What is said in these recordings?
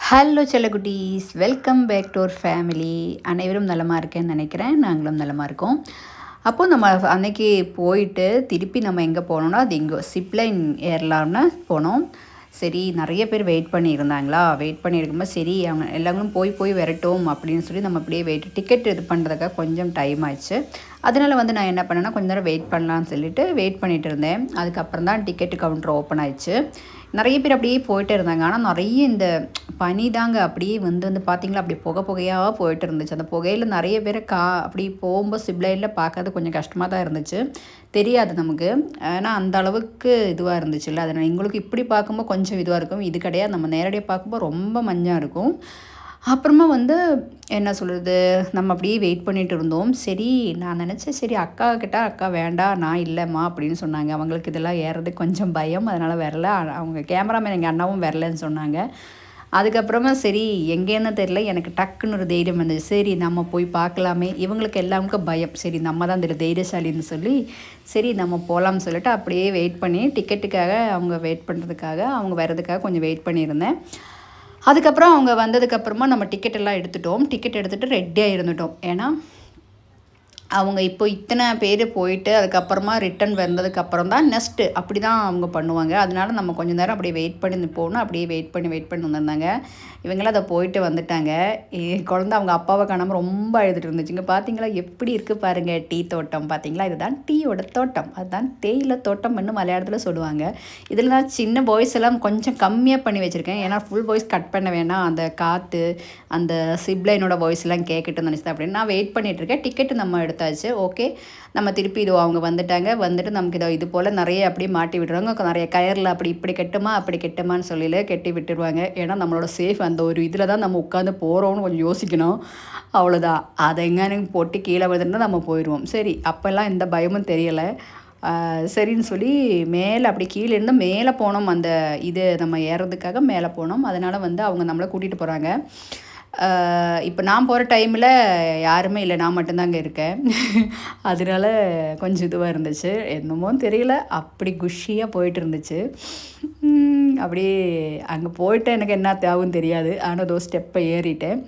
Hello செல்லகுட்டீஸ் welcome back to our family அனைவரும் நலமாக இருக்கேன்னு நினைக்கிறேன். நாங்களும் நலமாக இருக்கோம். அப்போது நம்ம அன்னைக்கு போயிட்டு திருப்பி நம்ம எங்கே போனோம்னா அது எங்கே சிப்லைன் ஏறலாம்னா போனோம். சரி நிறைய பேர் வெயிட் பண்ணியிருந்தாங்களா? வெயிட் பண்ணியிருக்கும்போது சரி அவங்க எல்லாங்களும் போய் போய் வரட்டும் அப்படின்னு சொல்லி நம்ம அப்படியே வெயிட் டிக்கெட் இது பண்ணுறதுக்காக கொஞ்சம் டைம் ஆயிடுச்சு அதனால் வந்து நான் என்ன பண்ணேன்னா கொஞ்ச நேரம் வெயிட் பண்ணலான்னு சொல்லிட்டு வெயிட் பண்ணிகிட்டு இருந்தேன். அதுக்கப்புறம் தான் டிக்கெட் கவுண்டர் ஓப்பன் ஆயிடுச்சு. நிறைய பேர் அப்படியே போயிட்டு இருந்தாங்க. ஆனால் நிறைய இந்த பனி தாங்க அப்படியே வந்து வந்து பார்த்தீங்களா அப்படி புகை புகையாக போயிட்டு இருந்துச்சு. அந்த புகையில் நிறைய பேர் கா அப்படி போகும்போது சிப்லைனில் பார்க்கறது கொஞ்சம் கஷ்டமாக தான் இருந்துச்சு. தெரியாது நமக்கு. ஏன்னா அந்த அளவுக்கு இதுவாக இருந்துச்சுல்ல. அதனால் எங்களுக்கு இப்படி பார்க்கும்போது கொஞ்சம் இதுவாக இருக்கும். இது கிடையாது. நம்ம நேரடியாக பார்க்கும்போது ரொம்ப மஞ்சாக இருக்கும். அப்புறமா வந்து என்ன சொல்கிறது நம்ம அப்படியே வெயிட் பண்ணிகிட்டு இருந்தோம். சரி நான் நினச்சேன் சரி அக்கா கிட்ட அக்கா வேண்டாம் நான் இல்லைம்மா அப்படின்னு சொன்னாங்க. அவங்களுக்கு இதெல்லாம் ஏறது கொஞ்சம் பயம் அதனால் வரல. அவங்க கேமராமேன் எங்கள் அண்ணாவும் வரலன்னு சொன்னாங்க. அதுக்கப்புறமா சரி எங்கேன்னு தெரில எனக்கு டக்குன்னு ஒரு தைரியம் வந்துச்சு சரி நம்ம போய் பார்க்கலாமே. இவங்களுக்கு எல்லாருக்கும் பயம். சரி நம்ம தான் இந்த தைரியசாலின்னு சொல்லி சரி நம்ம போகலாம்னு சொல்லிட்டு அப்படியே வெயிட் பண்ணி டிக்கெட்டுக்காக அவங்க வெயிட் பண்ணுறதுக்காக அவங்க வர்றதுக்காக கொஞ்சம் வெயிட் பண்ணியிருந்தேன். அதுக்கப்புறம் அவங்க வந்ததுக்கப்புறமா நம்ம டிக்கெட் எல்லாம் எடுத்துட்டோம். டிக்கெட் எடுத்துகிட்டு ரெடியாக இருந்துட்டோம் ஏன்னா அவங்க இப்போ இத்தனை பேர் போயிட்டு அதுக்கப்புறமா ரிட்டன் வந்ததுக்கப்புறம் தான் நெக்ஸ்ட்டு அப்படி தான் அவங்க பண்ணுவாங்க. அதனால நம்ம கொஞ்ச நேரம் அப்படியே வெயிட் பண்ணி போகணும். அப்படியே வெயிட் பண்ணி வெயிட் பண்ணி வந்திருந்தாங்க. இவங்களாம் அதை போயிட்டு வந்துட்டாங்க. என் அவங்க அப்பாவை காணாமல் ரொம்ப அழுதுட்டு இருந்துச்சுங்க. பார்த்தீங்களா எப்படி இருக்குது பாருங்கள் டீ தோட்டம் பார்த்தீங்களா இதுதான் டீயோட தோட்டம். அதுதான் தேயிலை தோட்டம்னு மலையாளத்தில் சொல்லுவாங்க. இதில் நான் சின்ன வாய்ஸ் எல்லாம் கொஞ்சம் கம்மியாக பண்ணி வச்சுருக்கேன். ஏன்னா ஃபுல் வாய்ஸ் கட் பண்ண வேணாம். அந்த காற்று அந்த சிப்ளைனோட வாய்ஸ் எல்லாம் கேட்கட்டும்னு நினச்சேன் அப்படின்னு நான் வெயிட் பண்ணிகிட்ருக்கேன் இருக்கேன். டிக்கெட்டு நம்ம எடுத்தாச்சு. ஓகே. நம்ம திருப்பி இதோ அவங்க வந்துட்டாங்க. வந்துட்டு நமக்கு இதோ இது போல் நிறைய அப்படியே மாட்டி விடுறாங்க. நிறைய கயரில் அப்படி இப்படி கெட்டுமா அப்படி கெட்டுமான்னு சொல்லில கெட்டி விட்டுருவாங்க. ஏன்னா நம்மளோட சேஃப் அந்த ஒரு இதில் தான் நம்ம உட்காந்து போகிறோம்னு கொஞ்சம் யோசிக்கணும். அவ்வளோதான். அதை எங்கன்னு போட்டு கீழே விழுந்துட்டு நம்ம போயிடுவோம். சரி அப்போல்லாம் எந்த பயமும் தெரியலை. சரின்னு சொல்லி மேலே அப்படி கீழே இருந்து மேலே போனோம். அந்த இது நம்ம ஏறுறதுக்காக மேலே போனோம். அதனால் வந்து அவங்க நம்மளை கூட்டிகிட்டு போகிறாங்க இப்போ நான் போகிற டைமில் யாருமே இல்லை. நான் மட்டும்தாங்க இருக்கேன். அதனால கொஞ்சம் இதுவாக இருந்துச்சு. என்னமோ தெரியல. அப்படி குஷியாக போயிட்டு இருந்துச்சு. அப்படியே அங்கே போயிட்டு எனக்கு என்ன தேவைன்னு தெரியாது. ஆனால் ஏதோ ஸ்டெப்பை ஏறிட்டேன்.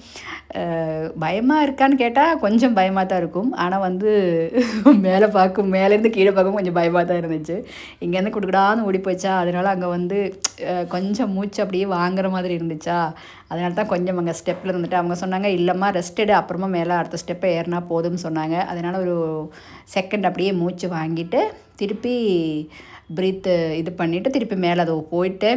பயமாக இருக்கான்னு கேட்டால் கொஞ்சம் பயமாக தான் இருக்கும். ஆனால் வந்து மேலே பார்க்கும் மேலேருந்து கீழே பார்க்கும் கொஞ்சம் பயமாக தான் இருந்துச்சு. இங்கேருந்து கொடுக்கடான்னு ஓடி போச்சா. அதனால அங்கே வந்து கொஞ்சம் மூச்சு அப்படியே வாங்குற மாதிரி இருந்துச்சா. அதனால தான் கொஞ்சம் அங்கே ஸ்டெப்பில் இருந்துட்டு அவங்க சொன்னாங்க இல்லைம்மா ரெஸ்டடு அப்புறமா மேலே அடுத்த ஸ்டெப்பை ஏறினா போதும்னு சொன்னாங்க. அதனால் ஒரு செகண்ட் அப்படியே மூச்சு வாங்கிட்டு திருப்பி ப்ரீத்து இது பண்ணிவிட்டு திருப்பி மேலே அதை போயிட்டு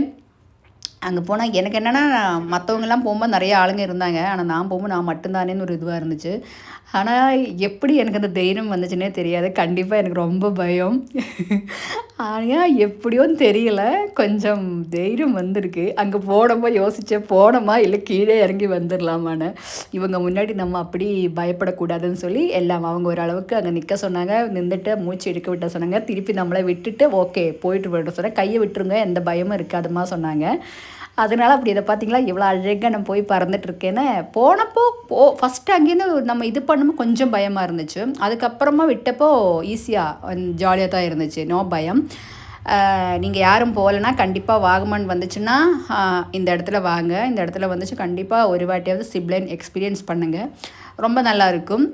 அங்கே போனால் எனக்கு என்னென்னா மற்றவங்கெல்லாம் போகும்போது நிறைய ஆளுங்க இருந்தாங்க. ஆனால் நான் போகும்போது நான் மட்டும்தானேன்னு ஒரு இதுவாக இருந்துச்சு. ஆனால் எப்படி எனக்கு அந்த தைரியம் வந்துச்சுன்னே தெரியாது. கண்டிப்பாக எனக்கு ரொம்ப பயம். ஆனால் எப்படியோன்னு தெரியல. கொஞ்சம் தைரியம் வந்திருக்கு. அங்கே போனோமா யோசித்தேன் போனோமா இல்லை கீழே இறங்கி வந்துடலாமான்னு இவங்க முன்னாடி நம்ம அப்படி பயப்படக்கூடாதுன்னு சொல்லி எல்லாம் அவங்க ஓரளவுக்கு அங்கே நிற்க சொன்னாங்க. நின்றுட்டு மூச்சு எடுக்க விட்ட சொன்னாங்க. திருப்பி நம்மளை விட்டுட்டு ஓகே போயிட்டு போயிட்டு சொன்னேன். கையை விட்டுருங்க. எந்த பயமும் இருக்காதுமா சொன்னாங்க. அதனால அப்படி இதை பார்த்தீங்களா இவ்வளோ அழகாக நான் போய் பறந்துட்டுருக்கேன்னு போனப்போ போ ஃபஸ்ட்டு அங்கேருந்து நம்ம இது பண்ணும்போது கொஞ்சம் பயமாக இருந்துச்சு. அதுக்கப்புறமா விட்டப்போ ஈஸியாக ஜாலியாக தான் இருந்துச்சு. நோ பயம். நீங்கள் யாரும் போகலைன்னா கண்டிப்பாக வாகமன் வந்துச்சுன்னா இந்த இடத்துல வாங்க. இந்த இடத்துல வந்துச்சு கண்டிப்பாக ஒரு வாட்டியாவது சிப்லைன் எக்ஸ்பீரியன்ஸ் பண்ணுங்கள் ரொம்ப நல்லா இருக்கும்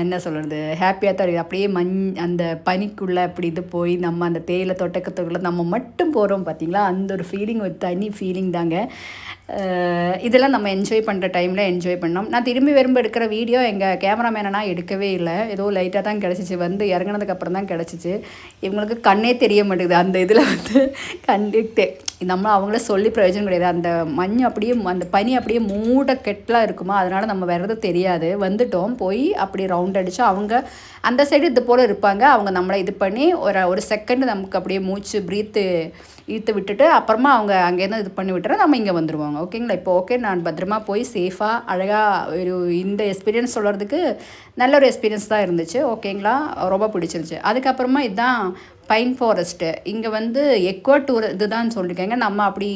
என்ன சொல்கிறது ஹாப்பியாக தான் இருக்குது அப்படியே மண் அந்த பனிக்குள்ளே அப்படி இது போய் நம்ம அந்த தேயிலை தோட்டக்கத்துக்குள்ளே நம்ம மட்டும் போகிறோம் பார்த்தீங்களா? அந்த ஒரு ஃபீலிங் ஒரு தனி ஃபீலிங் தாங்க. இதெல்லாம் நம்ம என்ஜாய் பண்ணுற டைமில் என்ஜாய் பண்ணோம். நான் திரும்பி விரும்ப எடுக்கிற வீடியோ எங்கள் கேமராமேனா எடுக்கவே இல்லை. ஏதோ லைட்டாக தான் கிடச்சிச்சு. வந்து இறங்கினதுக்கப்புறம் தான் கிடச்சிச்சு. இவங்களுக்கு கண்ணே தெரிய மாட்டேங்குது. அந்த இதில் வந்து கண்டு நம்ம அவங்கள சொல்லி பிரயோஜனம் கிடையாது. அந்த மண் அப்படியே அந்த பனி அப்படியே மூட கெட்டலாக இருக்குமா? அதனால் நம்ம வர்றது தெரியாது. வந்துட்டோம். போய் அப்படி ரவுண்ட் அடித்து அவங்க அந்த சைடு இது போல் இருப்பாங்க. அவங்க நம்மளை இது பண்ணி ஒரு ஒரு செகண்ட் நமக்கு அப்படியே மூச்சு ப்ரீத்து இழுத்து விட்டுட்டு அப்புறமா அவங்க அங்கேருந்து இது பண்ணி விட்டுற நம்ம இங்கே வந்துடுவாங்க ஓகேங்களா இப்போ ஓகே நான் பத்திரமா போய் சேஃபாக அழகாக ஒரு இந்த எக்ஸ்பீரியன்ஸ் சொல்கிறதுக்கு நல்ல ஒரு எக்ஸ்பீரியன்ஸ் தான் இருந்துச்சு. ஓகேங்களா ரொம்ப பிடிச்சிருச்சு அதுக்கப்புறமா இதுதான் பைன் ஃபாரஸ்ட்டு இங்கே வந்து எக்வா டூர் இதுதான் சொல்லியிருக்காங்க நம்ம அப்படி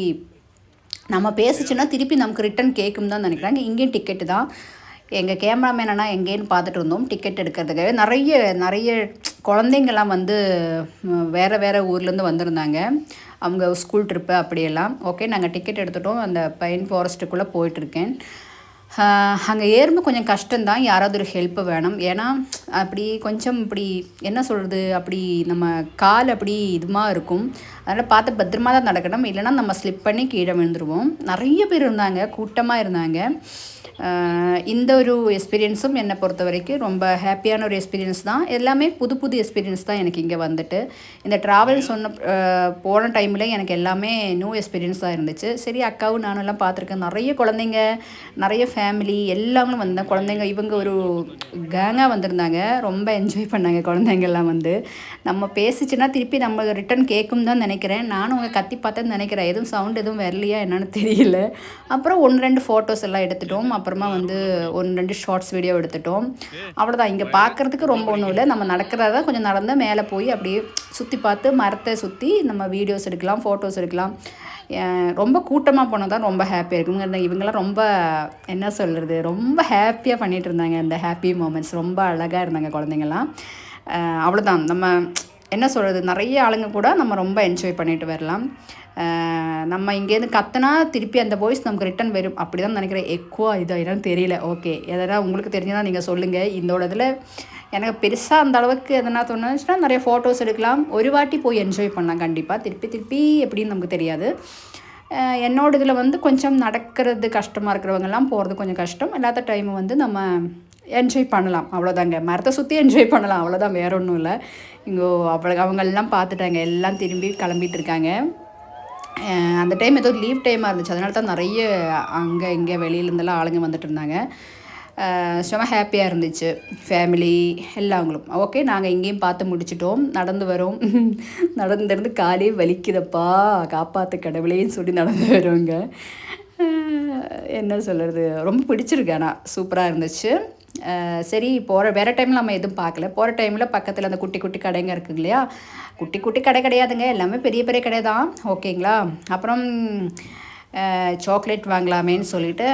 நம்ம பேசிச்சுன்னா திருப்பி நமக்கு ரிட்டன் கேட்கும் தான் நினைக்கிறாங்க. இங்கேயும் டிக்கெட்டு தான். எங்கள் கேமராமேனா எங்கேன்னு பார்த்துட்டு இருந்தோம். டிக்கெட் எடுக்கிறதுக்காக. நிறைய நிறைய குழந்தைங்கள்லாம் வந்து வேறு வேறு ஊர்லேருந்து வந்திருந்தாங்க. அவங்க ஸ்கூல் ட்ரிப்பு அப்படியெல்லாம் ஓகே நாங்கள் டிக்கெட் எடுத்துட்டோம். அந்த பைன் ஃபாரஸ்ட்டுக்குள்ளே போயிட்டுருக்கேன் அங்கே ஏறும்போது கொஞ்சம் கஷ்டம்தான். யாராவது ஒரு ஹெல்ப் வேணும். ஏன்னா அப்படி கொஞ்சம் இப்படி என்ன சொல்கிறது அப்படி நம்ம கால் அப்படி இதுமா இருக்கும். அதனால் பார்த்து பத்திரமா தான் நடக்கணும். இல்லைன்னா நம்ம ஸ்லிப் பண்ணி கீழே விழுந்துருவோம். நிறைய பேர் இருந்தாங்க. கூட்டமாக இருந்தாங்க. இந்த ஒரு எக்ஸ்பீரியன்ஸும் என்னை பொறுத்த வரைக்கும் ரொம்ப ஹாப்பியான ஒரு எக்ஸ்பீரியன்ஸ் தான். எல்லாமே புது புது எக்ஸ்பீரியன்ஸ் தான் எனக்கு இங்கே வந்துட்டு. இந்த ட்ராவல் சொன்ன போன டைமில் எனக்கு எல்லாமே நியூ எக்ஸ்பீரியன்ஸ் தான் இருந்துச்சு. சரி அக்காவும் நானும் எல்லாம் பார்த்துருக்கேன். நிறைய குழந்தைங்க நிறைய ஃபேமிலி எல்லாங்களும் வந்தேன். குழந்தைங்க இவங்க ஒரு கேங்காக வந்திருந்தாங்க. ரொம்ப என்ஜாய் பண்ணாங்க குழந்தைங்கள்லாம் வந்து. நம்ம பேசிச்சுன்னா திருப்பி நம்ம ரிட்டன் கேட்கும் தான் நினைக்கிறேன். நானும் அவங்க கத்தி பார்த்தேன்னு நினைக்கிறேன். எதுவும் சவுண்ட் எதுவும் வரலையா என்னன்னு தெரியல. அப்புறம் ஒன்று ரெண்டு ஃபோட்டோஸ் எல்லாம் எடுத்துட்டோம். அப்புறமா வந்து ஒன்று ரெண்டு ஷார்ட்ஸ் வீடியோ எடுத்துட்டோம். அவ்வளோதான் இங்கே பார்க்குறதுக்கு ரொம்ப ஒன்றும் இல்லை. நம்ம நடக்கிறதா கொஞ்சம் நடந்து மேலே போய் அப்படியே சுற்றி பார்த்து மரத்தை சுற்றி நம்ம வீடியோஸ் எடுக்கலாம் ஃபோட்டோஸ் எடுக்கலாம். ரொம்ப கூட்டமாக போனால் தான் ரொம்ப ஹாப்பியாக இருக்கும் இவங்கெல்லாம் ரொம்ப என்ன சொல்கிறது ரொம்ப ஹாப்பியாக பண்ணிகிட்டு இருந்தாங்க இந்த ஹாப்பி மூமெண்ட்ஸ் ரொம்ப அழகாக இருந்தாங்க குழந்தைங்கள்லாம். அவ்வளோதான் நம்ம என்ன சொல்கிறது நிறைய ஆளுங்க கூட நம்ம ரொம்ப என்ஜாய் பண்ணிட்டு வரலாம். நம்ம இங்கேருந்து கத்தனா திருப்பி அந்த வாய்ஸ் நமக்கு ரிட்டன் வரும். அப்படி தான் நினைக்கிறேன் எக்கோ இது என்னன்னு தெரியல. ஓகே எதனா உங்களுக்கு தெரிஞ்சதா நீங்கள் சொல்லுங்கள் இந்தோட இதில் எனக்கு பெருசாக அந்த அளவுக்கு எதனா தோணுச்சுன்னா நிறைய ஃபோட்டோஸ் எடுக்கலாம். ஒரு வாட்டி போய் என்ஜாய் பண்ணலாம். கண்டிப்பாக திருப்பி திருப்பி எப்படின்னு நமக்கு தெரியாது. என்னோட இதில் வந்து கொஞ்சம் நடக்கிறது கஷ்டமாக இருக்கிறவங்கெல்லாம் போகிறது கொஞ்சம் கஷ்டம். இல்லாத டைம் வந்து நம்ம என்ஜாய் பண்ணலாம். அவ்வளோதாங்க மரத்தை சுற்றி என்ஜாய் பண்ணலாம். அவ்வளோதான் வேற ஒன்றும் இல்லை. இங்கே அவ்வளோ அவங்கெல்லாம் பார்த்துட்டாங்க. எல்லாம் திரும்பி கிளம்பிட்டு இருக்காங்க. அந்த டைம் ஏதோ லீவ் டைமாக இருந்துச்சு. அதனால தான் நிறைய அங்கே இங்கே வெளியிலேருந்தெல்லாம் ஆளுங்க வந்துட்டு இருந்தாங்க. செம ஹாப்பியாக இருந்துச்சு. ஃபேமிலி எல்லாங்களும். ஓகே நாங்கள் இங்கேயும் பார்த்து முடிச்சிட்டோம். நடந்து வரோம். நடந்துருந்து காலே வலிக்குதப்பா. காப்பாற்று கடவுளேன்னு சொல்லி நடந்து வரோங்க. என்ன சொல்கிறது ரொம்ப பிடிச்சிருக்கு ஆனால் சூப்பராக இருந்துச்சு. சரி போகிற வேறு டைமில் நம்ம எதுவும் பார்க்கல. போகிற டைமில் பக்கத்தில் அந்த குட்டி குட்டி கடைங்க இருக்குங்க இல்லையா? குட்டி குட்டி கடை கிடையாதுங்க. எல்லாமே பெரிய பெரிய கடை தான் ஓகேங்களா அப்புறம் சாக்லேட் வாங்கலாமேன்னு சொல்லிட்டு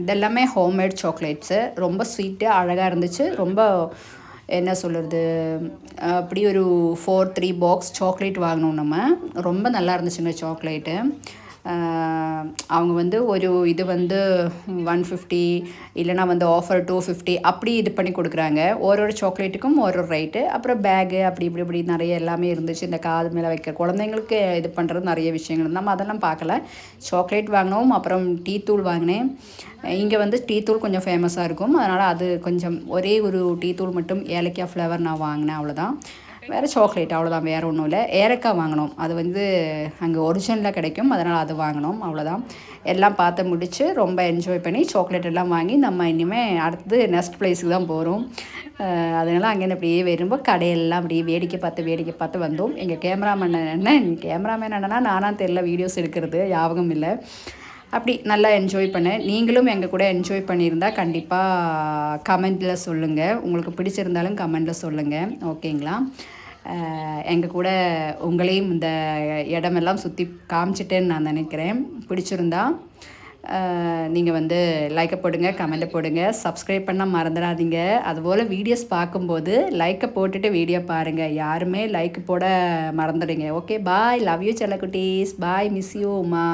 இதெல்லாமே ஹோம்மேட் சாக்லேட்ஸு ரொம்ப ஸ்வீட்டு அழகாக இருந்துச்சு. ரொம்ப என்ன சொல்கிறது அப்படி ஒரு ஃபோர் த்ரீ பாக்ஸ் சாக்லேட் வாங்கினோம் நம்ம. ரொம்ப நல்லா இருந்துச்சுங்க சாக்லேட்டு அவங்க வந்து ஒரு இது வந்து ஒன் ஃபிஃப்டி இல்லைனா வந்து ஆஃபர் டூ ஃபிஃப்டி அப்படி இது பண்ணி கொடுக்குறாங்க. ஒரு ஒரு சாக்லேட்டுக்கும் ஒரு ஒரு ரேட்டு அப்புறம் பேகு அப்படி இப்படி இப்படி நிறைய எல்லாமே இருந்துச்சு. இந்த காது மேலே வைக்க குழந்தைங்களுக்கு இது பண்ணுறது நிறைய விஷயங்கள். நம்ம அதெல்லாம் பார்க்கல. சாக்லேட் வாங்கினோம் அப்புறம் டீ தூள் வாங்கினேன். இங்கே வந்து டீ தூள் கொஞ்சம் ஃபேமஸாக இருக்கும். அதனால் அது கொஞ்சம் ஒரே ஒரு டீ தூள் மட்டும் ஏலக்காய் ஃப்ளேவர் நான் வாங்கினேன் அவ்வளோதான் வேறு சாக்லேட் அவ்வளோதான் வேறு ஒன்றும் இல்லை. ஏலக்காய் வாங்கினோம். அது வந்து அங்கே ஒரிஜினலாக கிடைக்கும். அதனால் அது வாங்கினோம். அவ்வளோதான் எல்லாம் பார்த்து முடித்து ரொம்ப என்ஜாய் பண்ணி சாக்லேட் எல்லாம் வாங்கி நம்ம இனிமேல் அடுத்தது நெக்ஸ்ட் பிளேஸுக்கு தான் போகிறோம் அதனால் அங்கேருந்து அப்படியே வரும்போ கடையெல்லாம் அப்படியே வேடிக்கை பார்த்து வேடிக்கை பார்த்து வந்தோம். எங்கள் கேமராமேன் என்ன கேமராமேன் என்னன்னா நானாக தெரியல வீடியோஸ் எடுக்கிறது ஞாபகம் இல்லை. அப்படி நல்லா என்ஜாய் பண்ணேன் நீங்களும் எங்கள் கூட என்ஜாய் பண்ணியிருந்தால் கண்டிப்பாக கமெண்டில் சொல்லுங்கள் உங்களுக்கு பிடிச்சிருந்தாலும் கமெண்டில் சொல்லுங்கள் ஓகேங்களா எங்கள் கூட உங்களையும் இந்த இடமெல்லாம் சுற்றி காமிச்சிட்டேன்னு நான் நினைக்கிறேன். பிடிச்சிருந்தா நீங்கள் வந்து லைக்கை போடுங்க கமெண்ட்டை போடுங்க. சப்ஸ்கிரைப் பண்ண மறந்துடாதீங்க. அதுபோல் வீடியோஸ் பார்க்கும்போது லைக்கை போட்டுட்டு வீடியோ பாருங்கள் யாருமே லைக் போட மறந்துடுங்க. Okay bye love you செல்லக்குட்டீஸ். Bye miss you Uma.